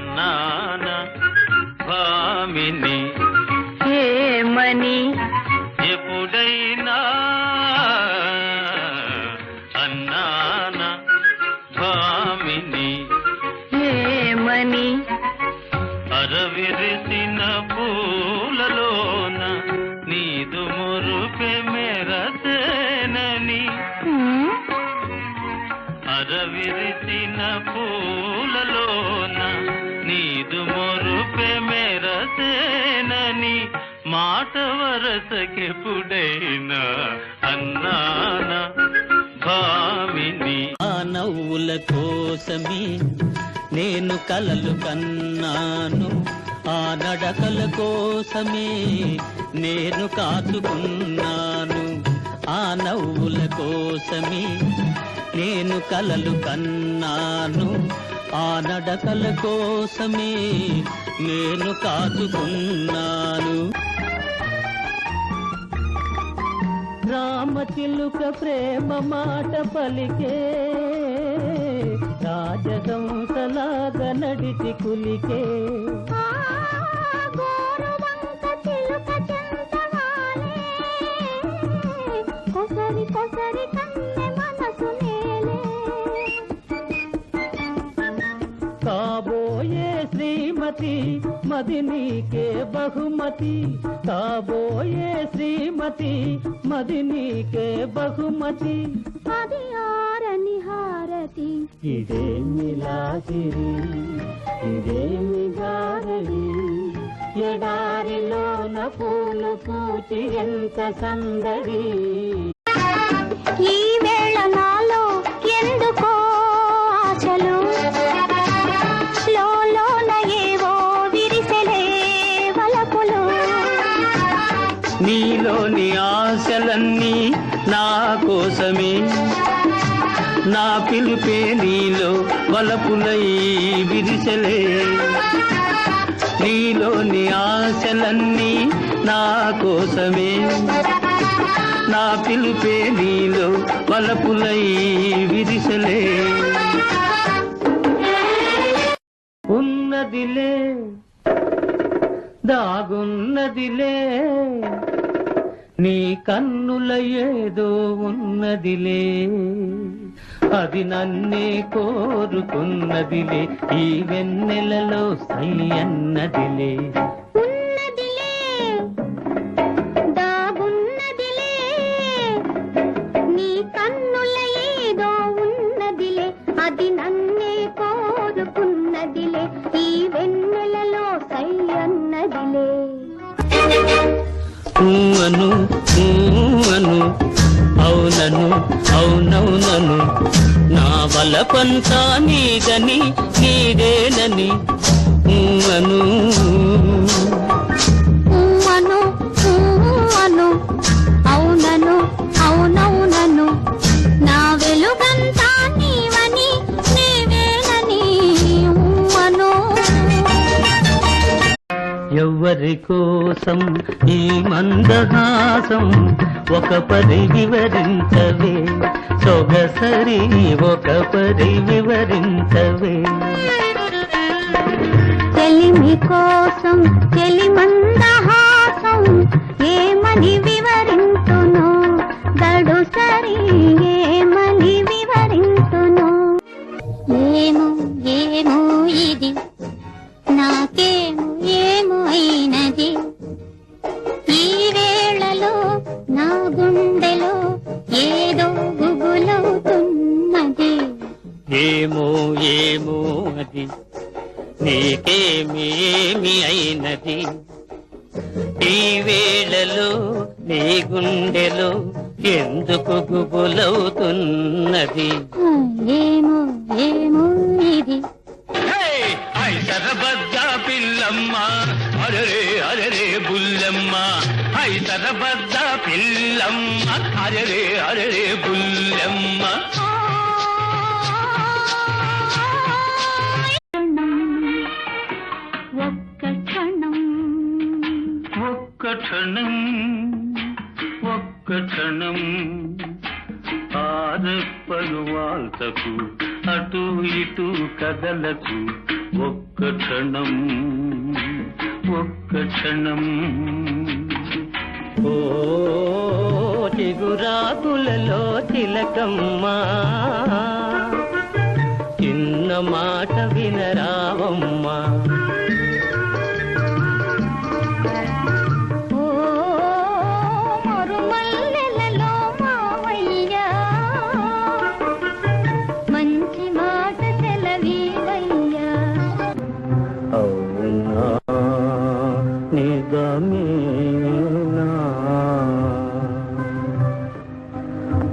అన్నాన భామిని ఏమని ఎప్పుడైనా అన్నాన భామిని ఏమని అరవిరిసిన పూలలోన నీదు మురుపె మెరసేనని? అరవిరిసిన పూలలోన మొరుపె మెరసేనని మాట వరసకెప్పుడైనా అన్నాన భామిని? ఆ నవ్వుల కోసమే నేను కలలు కన్నాను. ఆ నడకల కోసమే నేను కాచుకున్నాను. ఆ నవ్వుల కోసమే నేను కలలు కన్నాను. ఆ నడకల కోసమే నేను కాచుకున్నాను. రామచిలుక ప్రేమ మాట పలికే రాజహంసలాగా నడిచి కులికే. శ్రీమతి మది నీకే బహుమతి. కాబోయే శ్రీమతి మది నీకే బహుమతి. అది ఆరని హారతి. ఇదేమి లాసిరి ఇదేమి గారడి ఎడారిలోన పూలు పూచి ఎంత సందడి. ఈ వేళ నాలో ఎందుకో కోసమే నా పిలుపే నీలో వలపులై విరిసలే. నీలోని ఆశలన్నీ నా కోసమే. నా పిలుపే నీలో వలపులై విరిసలే. ఉన్నదిలే దాగున్నదిలే నీ కన్నుల ఏదో ఉన్నదిలే. అది నన్నే కోరుకున్నదిలే. ఈ వెన్నెలలో సై అన్నదిలే. అవునను అను అవునను అవునవునను. నా వలపంతా నీదని నీదేనని ఎవ్వరి కోసం ఈ మందహాసం ఒక పరి వివరించవే? సొగసరి ఒక పరి వివరించవే? చెలిమి కోసం చెలిమందహాసం ఏమని వివరించును? దడు సరి నా గుండెలో ఏదో గుబులవుతున్నది. ఏమో ఏమో అది నీకేమి ఏమి అయినది? ఈ వేళలో నీ గుండెలో ఎందుకు గుబులవుతున్నది? ఏమో ఏమో అరరే అరరే బుల్లమ్మ. ఐసరబద్ద పిల్లమ్మ. అరరే అరరే బుల్లమ్మ. ఒక్క క్షణం. ఒక్క క్షణం ఒక్క క్షణం. ఆరెప్పలు వాల్తకు అటు ఇటు కదలకు ఒక్క క్షణం. ఒక్క క్షణం. ఓ చిగురాకులలో తిలకమ్మా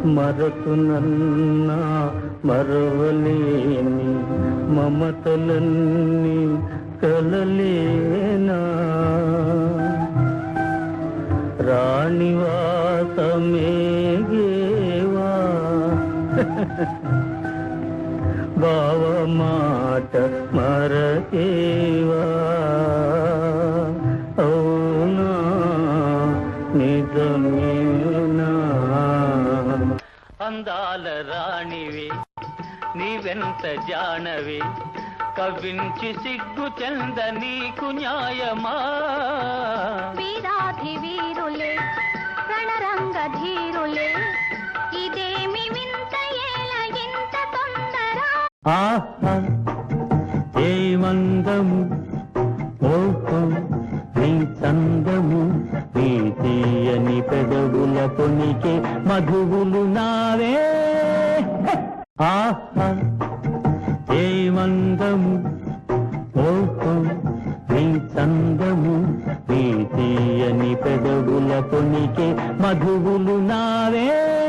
మరతునన్నా మరవలేని మమతలన్నీ కలలేనా? రాణివాసమేగేవా? బావ మాట మరకేవా? రాణివి నీవెంత జానవి కవించి సిగ్గు చెంద నీకు న్యాయమా? వీరాధి వీరులే రణరంగ ధీరులే ఇదేమి వింత ఏల ఇంత తొందర? ఏ మందము నీ చందము నీ తీయని పెదవుల కొనికే మధువులు నావే. ఆహా ఏ మందము? మోహం నీ చందము నీ తీయని పెదవుల కొనికే మధువులు నావే.